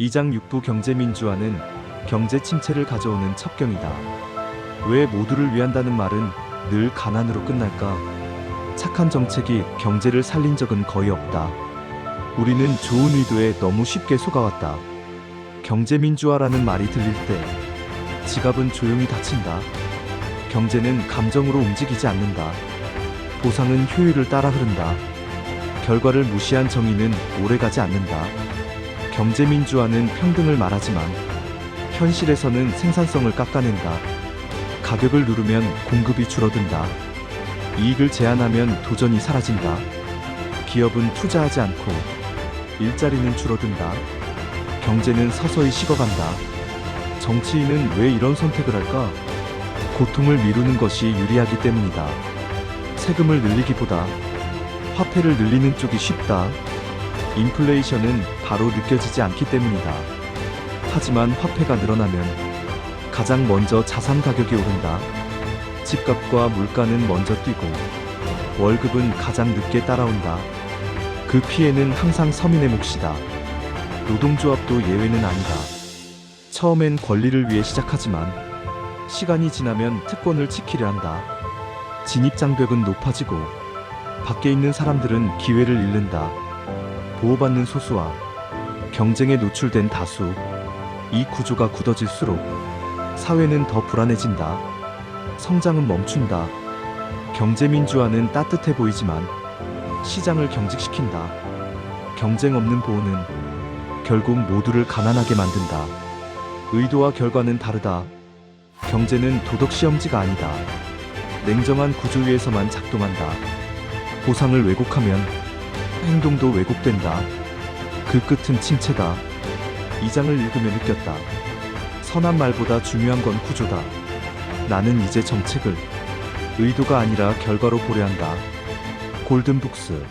2장 6부 경제민주화는 경제 침체를 가져오는 첩경이다. 왜 모두를 위한다는 말은 늘 가난으로 끝날까? 착한 정책이 경제를 살린 적은 거의 없다. 우리는 좋은 의도에 너무 쉽게 속아왔다. 경제민주화라는 말이 들릴 때 지갑은 조용히 닫힌다. 경제는 감정으로 움직이지 않는다. 보상은 효율을 따라 흐른다. 결과를 무시한 정의는 오래가지 않는다. 경제민주화는 평등을 말하지만 현실에서는 생산성을 깎아낸다. 가격을 누르면 공급이 줄어든다. 이익을 제한하면 도전이 사라진다. 기업은 투자하지 않고 일자리는 줄어든다. 경제는 서서히 식어간다. 정치인은 왜 이런 선택을 할까? 고통을 미루는 것이 유리하기 때문이다. 세금을 늘리기보다 화폐를 늘리는 쪽이 쉽다. 인플레이션은 바로 느껴지지 않기 때문이다. 하지만 화폐가 늘어나면 가장 먼저 자산 가격이 오른다. 집값과 물가는 먼저 뛰고 월급은 가장 늦게 따라온다. 그 피해는 항상 서민의 몫이다. 노동조합도 예외는 아니다. 처음엔 권리를 위해 시작하지만 시간이 지나면 특권을 지키려 한다. 진입장벽은 높아지고 밖에 있는 사람들은 기회를 잃는다. 보호받는 소수와 경쟁에 노출된 다수, 이 구조가 굳어질수록 사회는 더 불안해진다. 성장은 멈춘다. 경제민주화는 따뜻해 보이지만 시장을 경직시킨다. 경쟁 없는 보호는 결국 모두를 가난하게 만든다. 의도와 결과는 다르다. 경제는 도덕 시험지가 아니다. 냉정한 구조 위에서만 작동한다. 보상을 왜곡하면 행동도 왜곡된다. 그 끝은 침체다. 이 장을 읽으며 느꼈다. 선한 말보다 중요한 건 구조다. 나는 이제 정책을 의도가 아니라 결과로 보려 한다. 골든북스